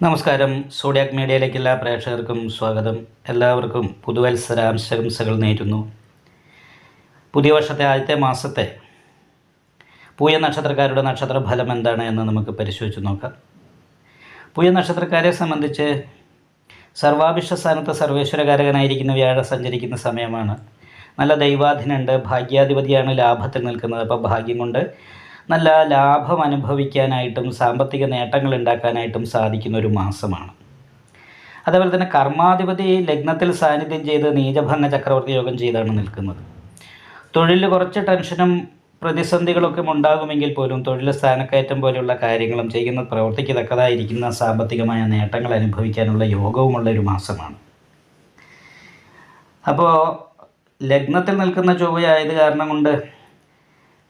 നമസ്കാരം. സോഡിയാക് മീഡിയയിലേക്ക് എല്ലാ പ്രേക്ഷകർക്കും സ്വാഗതം. എല്ലാവർക്കും പുതുവത്സരാംശംസകൾ നേരുന്നു. പുതിയ വർഷത്തെ ആദ്യത്തെ മാസത്തെ പൂയ നക്ഷത്രക്കാരുടെ നക്ഷത്ര ഫലം എന്താണ് എന്ന് നമുക്ക് പരിശോധിച്ച് നോക്കാം. പൂയ നക്ഷത്രക്കാരെ സംബന്ധിച്ച് സർവാഭിഷ്ട സ്ഥാനത്ത് സർവേശ്വരകാരകനായിരിക്കുന്ന വ്യാഴം സഞ്ചരിക്കുന്ന സമയമാണ്. നല്ല ദൈവാധീനുണ്ട് ഭാഗ്യാധിപതിയാണ് ലാഭത്തിൽ നിൽക്കുന്നത്. അപ്പോൾ ഭാഗ്യം കൊണ്ട് നല്ല ലാഭം അനുഭവിക്കാനായിട്ടും സാമ്പത്തിക നേട്ടങ്ങൾ ഉണ്ടാക്കാനായിട്ടും സാധിക്കുന്ന ഒരു മാസമാണ്. അതേപോലെ തന്നെ കർമാധിപതി ലഗ്നത്തിൽ സാന്നിധ്യം ചെയ്ത് നീചഭംഗ ചക്രവർത്തി യോഗം ചെയ്താണ് നിൽക്കുന്നത്. തൊഴിൽ കുറച്ച് ടെൻഷനും പ്രതിസന്ധികളൊക്കെ ഉണ്ടാകുമെങ്കിൽ പോലും തൊഴിൽ സ്ഥാനക്കയറ്റം പോലെയുള്ള കാര്യങ്ങളും ചെയ്യുന്ന പ്രവൃത്തിക്ക് തക്കതായിരിക്കുന്ന സാമ്പത്തികമായ നേട്ടങ്ങൾ അനുഭവിക്കാനുള്ള യോഗവുമുള്ള ഒരു മാസമാണ്. അപ്പോൾ ലഗ്നത്തിൽ നിൽക്കുന്ന ചൊവ്വയായത് കാരണം കൊണ്ട്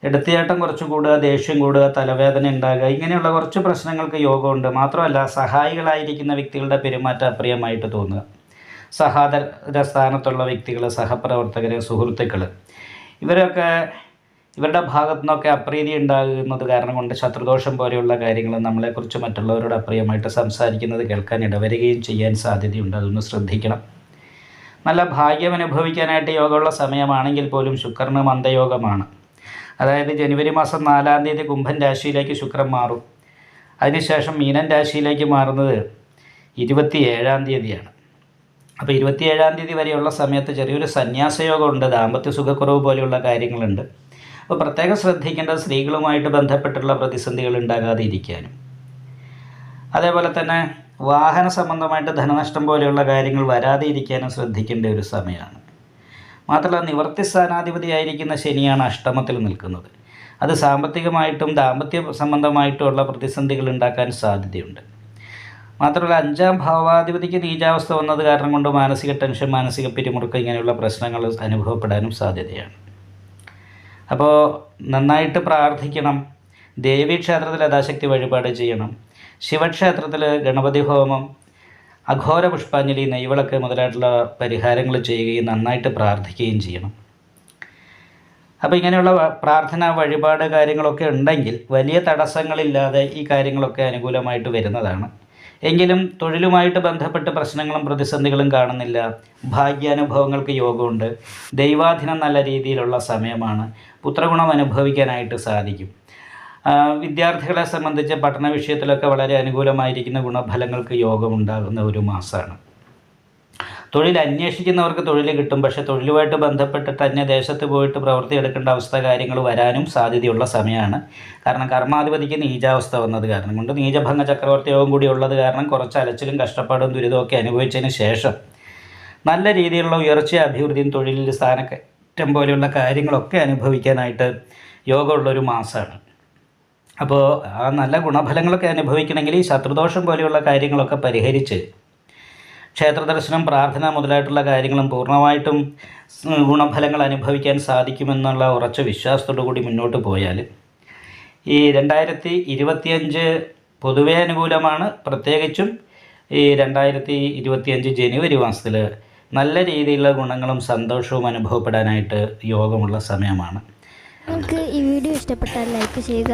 എടുത്തിയാട്ടം കുറച്ച് കൂടുക ദേഷ്യം കൂടുക തലവേദന ഉണ്ടാകുക ഇങ്ങനെയുള്ള കുറച്ച് പ്രശ്നങ്ങൾക്ക് യോഗമുണ്ട്. മാത്രമല്ല സഹായികളായിരിക്കുന്ന വ്യക്തികളുടെ പെരുമാറ്റം അപ്രിയമായിട്ട് തോന്നുക. സഹാദര സ്ഥാനത്തുള്ള വ്യക്തികൾ സഹപ്രവർത്തകർ സുഹൃത്തുക്കൾ ഇവരൊക്കെ ഇവരുടെ ഭാഗത്തു നിന്നൊക്കെ അപ്രീതി ഉണ്ടാകുന്നത് കാരണം കൊണ്ട് ശത്രുദോഷം പോലെയുള്ള കാര്യങ്ങൾ നമ്മളെക്കുറിച്ച് മറ്റുള്ളവരോട് അപ്രിയമായിട്ട് സംസാരിക്കുന്നത് കേൾക്കാൻ ഇടവരികയും ചെയ്യാൻ സാധ്യതയുണ്ട്. അതൊന്ന് ശ്രദ്ധിക്കണം. നല്ല ഭാഗ്യം അനുഭവിക്കാനായിട്ട് യോഗമുള്ള സമയമാണെങ്കിൽ പോലും ശുക്രന് മന്ദയോഗമാണ്. അതായത് ജനുവരി മാസം നാലാം തീയതി കുംഭൻ രാശിയിലേക്ക് ശുക്രൻ മാറും. അതിനുശേഷം മീനൻ രാശിയിലേക്ക് മാറുന്നത് ഇരുപത്തി ഏഴാം തീയതിയാണ്. അപ്പോൾ ഇരുപത്തിയേഴാം തീയതി വരെയുള്ള സമയത്ത് ചെറിയൊരു സന്യാസയോഗമുണ്ട് ദാമ്പത്യ സുഖക്കുറവ് പോലെയുള്ള കാര്യങ്ങളുണ്ട്. അപ്പോൾ പ്രത്യേകം ശ്രദ്ധിക്കേണ്ടത് സ്ത്രീകളുമായിട്ട് ബന്ധപ്പെട്ടുള്ള പ്രതിസന്ധികൾ ഉണ്ടാകാതെ ഇരിക്കാനും. അതേപോലെ തന്നെ വാഹന സംബന്ധമായിട്ട് ധനനഷ്ടം പോലെയുള്ള കാര്യങ്ങൾ വരാതെ ഇരിക്കാനും ശ്രദ്ധിക്കേണ്ട ഒരു സമയമാണ്. മാത്രമല്ല നിവർത്തി സ്ഥാനാധിപതിയായിരിക്കുന്ന ശനിയാണ് അഷ്ടമത്തിൽ നിൽക്കുന്നത്. അത് സാമ്പത്തികമായിട്ടും ദാമ്പത്യ സംബന്ധമായിട്ടുമുള്ള പ്രതിസന്ധികൾ ഉണ്ടാക്കാൻ സാധ്യതയുണ്ട്. മാത്രമല്ല അഞ്ചാം ഭാവാധിപതിക്ക് നീചാവസ്ഥ വന്നത് കാരണം കൊണ്ട് മാനസിക ടെൻഷൻ മാനസിക പിരിമുറുക്കം ഇങ്ങനെയുള്ള പ്രശ്നങ്ങൾ അനുഭവപ്പെടാനും സാധ്യതയാണ്. അപ്പോൾ നന്നായിട്ട് പ്രാർത്ഥിക്കണം ദേവീക്ഷേത്രത്തിൽ യഥാശക്തി വഴിപാട് ചെയ്യണം ശിവക്ഷേത്രത്തിൽ ഗണപതി ഹോമം അഘോര പുഷ്പാഞ്ജലി നെയ്വിളക്ക് മുതലായിട്ടുള്ള പരിഹാരങ്ങൾ ചെയ്യുകയും നന്നായിട്ട് പ്രാർത്ഥിക്കുകയും ചെയ്യണം. അപ്പോൾ ഇങ്ങനെയുള്ള പ്രാർത്ഥന വഴിപാട് കാര്യങ്ങളൊക്കെ ഉണ്ടെങ്കിൽ വലിയ തടസ്സങ്ങളില്ലാതെ ഈ കാര്യങ്ങളൊക്കെ അനുകൂലമായിട്ട് വരുന്നതാണ്. എങ്കിലും തൊഴിലുമായിട്ട് ബന്ധപ്പെട്ട് പ്രശ്നങ്ങളും പ്രതിസന്ധികളും കാണുന്നില്ല. ഭാഗ്യാനുഭവങ്ങൾക്ക് യോഗമുണ്ട്. ദൈവാധീനം നല്ല രീതിയിലുള്ള സമയമാണ്. പുത്രഗുണം അനുഭവിക്കാനായിട്ട് സാധിക്കും. വിദ്യാർത്ഥികളെ സംബന്ധിച്ച് പഠന വിഷയത്തിലൊക്കെ വളരെ അനുകൂലമായിരിക്കുന്ന ഗുണഫലങ്ങൾക്ക് യോഗമുണ്ടാകുന്ന ഒരു മാസമാണ് തൊഴിൽ അന്വേഷിക്കുന്നവർക്ക് തൊഴിൽ കിട്ടും. പക്ഷേ തൊഴിലുമായിട്ട് ബന്ധപ്പെട്ടിട്ട് അന്യദേശത്ത് പോയിട്ട് പ്രവൃത്തി എടുക്കേണ്ട അവസ്ഥ കാര്യങ്ങൾ വരാനും സാധ്യതയുള്ള സമയമാണ്. കാരണം കർമാധിപതിക്ക് നീചാവസ്ഥ വന്നത് കാരണം കൊണ്ട് നീചഭംഗ ചക്രവർത്തി യോഗം കൂടി ഉള്ളത് കാരണം കുറച്ച് അലച്ചിലും കഷ്ടപ്പാടും ദുരിതമൊക്കെ അനുഭവിച്ചതിന് ശേഷം നല്ല രീതിയിലുള്ള ഉയർച്ച അഭിവൃദ്ധിയും തൊഴിലിൽ സ്ഥാനക്കയറ്റം പോലെയുള്ള കാര്യങ്ങളൊക്കെ അനുഭവിക്കാനായിട്ട് യോഗമുള്ളൊരു മാസമാണ് അപ്പോൾ ആ നല്ല ഗുണഫലങ്ങളൊക്കെ അനുഭവിക്കണമെങ്കിൽ ഈ ശത്രുദോഷം പോലെയുള്ള കാര്യങ്ങളൊക്കെ പരിഹരിച്ച് ക്ഷേത്ര ദർശനം പ്രാർത്ഥന മുതലായിട്ടുള്ള കാര്യങ്ങളും പൂർണമായിട്ടും ഗുണഫലങ്ങൾ അനുഭവിക്കാൻ സാധിക്കുമെന്നുള്ള ഉറച്ച വിശ്വാസത്തോടു കൂടി മുന്നോട്ട് പോയാൽ ഈ രണ്ടായിരത്തി ഇരുപത്തിയഞ്ച് പൊതുവെ അനുകൂലമാണ്. പ്രത്യേകിച്ചും ഈ രണ്ടായിരത്തി ഇരുപത്തിയഞ്ച് ജനുവരി മാസത്തിൽ നല്ല രീതിയിലുള്ള ഗുണങ്ങളും സന്തോഷവും അനുഭവപ്പെടാനായിട്ട് യോഗമുള്ള സമയമാണ്. നിങ്ങൾക്ക് ഈ വീഡിയോ ഇഷ്ടപ്പെട്ടാൽ ലൈക്ക് ചെയ്യുക.